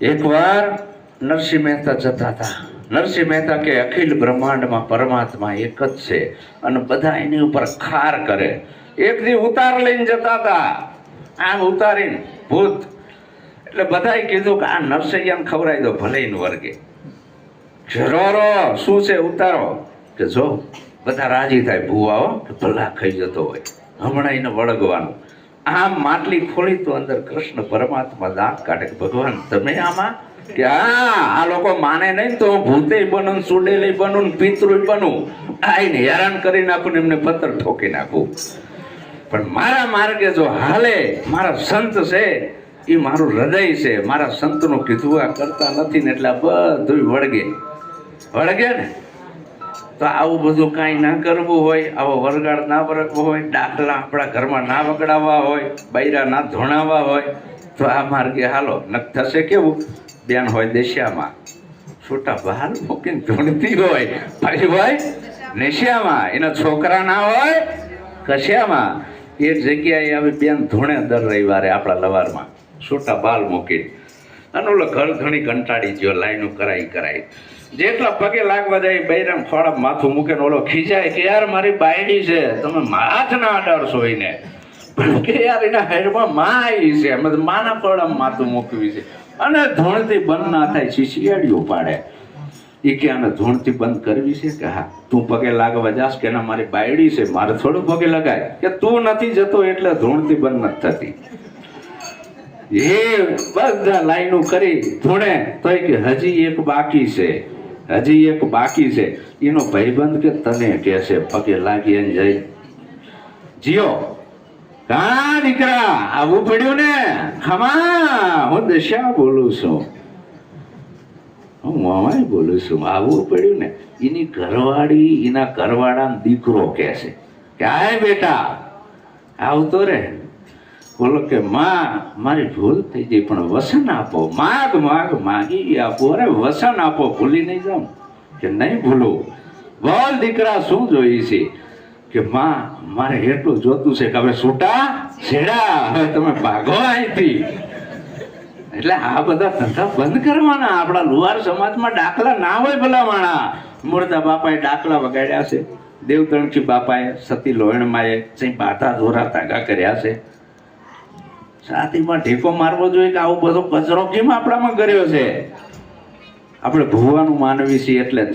એકવાર નરસિંહ મહેતા જતા હતા. નરસિંહ મહેતા કે અખિલ બ્રહ્માંડમાં પરમાત્મા એક જ છે અને બધા એની ઉપર ખાર કરે. એક દી ઉતાર લઈને જતા હતા. આમ ઉતારીને ભૂત. એટલે બધાએ કીધું કે આ નરસૈયાને ખવડાવી દો, ભલે વર્ગે. જરોરો શું છે ઉતારો? કે જો, બધા રાજી થાય ભૂવાઓ ભલા ખાઈ જતો હોય. હમણાં એને વળગવાનું. આમ માટલી ખોલી તો અંદર કૃષ્ણ પરમાત્મા દાંત કાઢે ભગવાન, તમે આમાં કે હા આ લોકો માને નહીં તો ભૂતે બનું સુડેલી બનું પિતૃ બનું. આઈને હેરાન કરી નાખું ને એમને પથ્થર ઠોકી નાખું. પણ મારા માર્ગે જો હાલે, મારા સંત છે, એ મારું હૃદય છે. મારા સંતનું કીધું આ કરતા નથી ને એટલે આ બધું વળગે. વળગે ને? તો આવું બધું કાંઈ ના કરવું હોય, આવો વરગાડ ના વરગવો હોય, દાખલા આપણા ઘરમાં ના વગડાવવા હોય, બૈરા ના ધોણાવવા હોય, તો આ માર્ગે હાલો, નક થશે કેવું? બેન હોય દેશિયામાં. છોટા બહાર મૂકીને ધૂણતી હોય ભાઈ હોય નેશિયામાં. એના છોકરા ના હોય, કશિયામાં. એક જગ્યાએ આવી બેન ધૂણે દર રવિવારે આપણા લવારમાં છોટા બાલ મૂકી અને ઓલો ઘર ઘણી કંટાળી ગયો, લાઈનો કરાઈ કરાઈ. જેટલા પગે લાગવા જાય બૈરામ ખોળા માથું મૂકે ઓલો ખીજાય કે યાર મારી બાયડી છે, તમે હાથ ના અડાડશો એને. કે યાર એના હેડમાં માં આવી છે માના ખોળા માથું મૂકવી છે. અને ધૂણથી બંધ ના થાય, શિશિયાળીઓ પાડે. એ કે આને ધૂણથી બંધ કરવી છે કે હા, તું પગે લાગવા જાશ કે ના મારી બાયડી છે, મારે થોડું પગે લગાય. કે તું નથી જતો એટલે ધૂણથી બંધ નથી થતી. એ બધા લાઈનો કરી ધૂણે તો કે હજી એક બાકી છે. હજી એક બાકી છે. એનો ભાઈબંધ કે તને કે છે પગે લાગી એને જઈ જીઓ કા દીકરા, આવું પડ્યું ને? ખમા, હું દશા બોલું છું. હું મામાય બોલું છું, આવું પડ્યું ને? એની ઘરવાળી, એના ઘરવાળાનો દીકરો કે છે કે, આય બેટા, આવતો રે બોલો કે માં, મારી ભૂલ થઈ ગઈ, પણ વસન આપો. માગ માગ, માગી આપો. અરે, વસન આપો, ભૂલી નહીં જાઉં. કે નહીં ભૂલું? બોલ, દીકરા, શું જોઈએ છે? કે માં, મારે એટલું જોતું છે કે હવે છૂટા છેડા. હવે તમે ભાગો અહીંથી. એટલે આ બધા ધંધા બંધ કરવાના. આપણા લુહાર સમાજમાં દાખલા ના હોય ભલા માણા મુર્દા બાપાએ દાખલા વગાડ્યા છે. દેવતણકી બાપાએ સતી લોહણમાએ જઈ બાધા ધોરા તાગા કર્યા છે. છાતીમાં ઢેકો મારવો જોઈએ કે આવું બધો કચરો કેમ આપણામાં કર્યો છે? આપણે ભૂવાનું માનવી છીએ એટલે